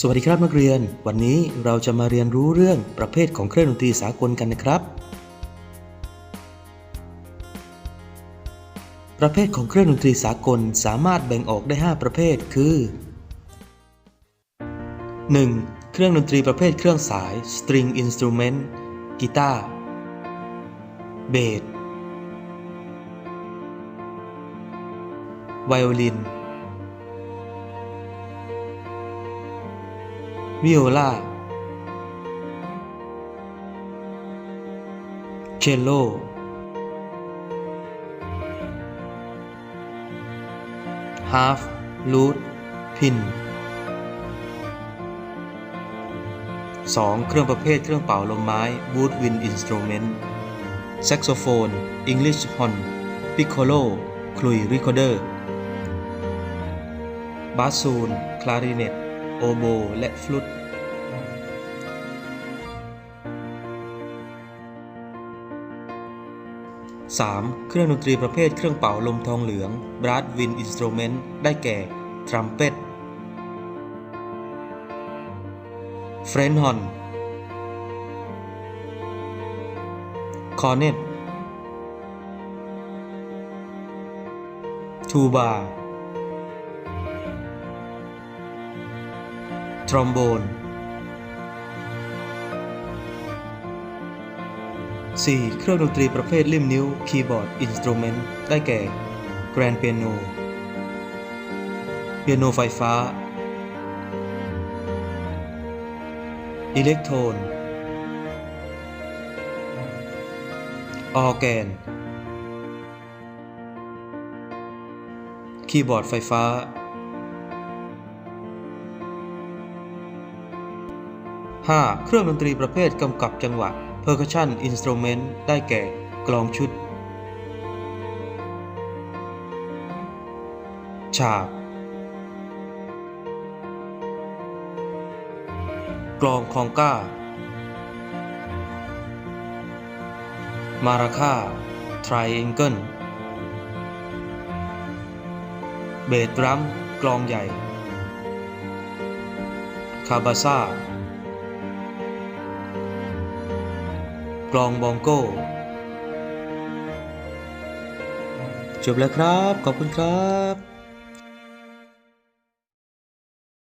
สวัสดีครับนักเรียน วันนี้เราจะมาเรียนรู้เรื่องประเภทของเครื่องดนตรีสากลกันนะครับ ประเภทของเครื่องดนตรีสากลสามารถแบ่งออกได้ 5 ประเภท คือ 1. เครื่องดนตรีประเภทเครื่องสาย string instrument กีตาร์เบสไวโอลิน วิโอลาเชลโล ฮาร์ฟ ลูด พิน 2. เครื่องประเภทเครื่องเป่าลมไม้วูดวินอินสต u เมนต์แซกโซโฟนอังกฤษฮอนพิคโคโลคลุยริคอเดอร์บาซูน คลาริเนต โอโบ และฟลุต 3. เครื่องดนตรีประเภทเครื่องเป่าลมทองเหลือง brass wind instrument ได้แก่ ทรัมเป็ตเฟรนฮอนคอเนตทูบา ทรอมโบน 4. เครื่องดนตรีประเภทลิ่มนิ้ว คีย์บอร์ด อินสตูเมนต์ ได้แก่ แกรนเปียโน เปียโนไฟฟ้า อิเล็กโทนออแกน คีย์บอร์ดไฟฟ้า 5. เครื่องดนตรีประเภทกำกับจังหวะ percussion instrument ได้แก่ กลองชุด ฉาบ กลองคองก้า มาราคาทริแองเกิลเบสดรัม กลองใหญ่ คาบาซ่า กลองบองโก้ จบแล้วครับ ขอบคุณครับ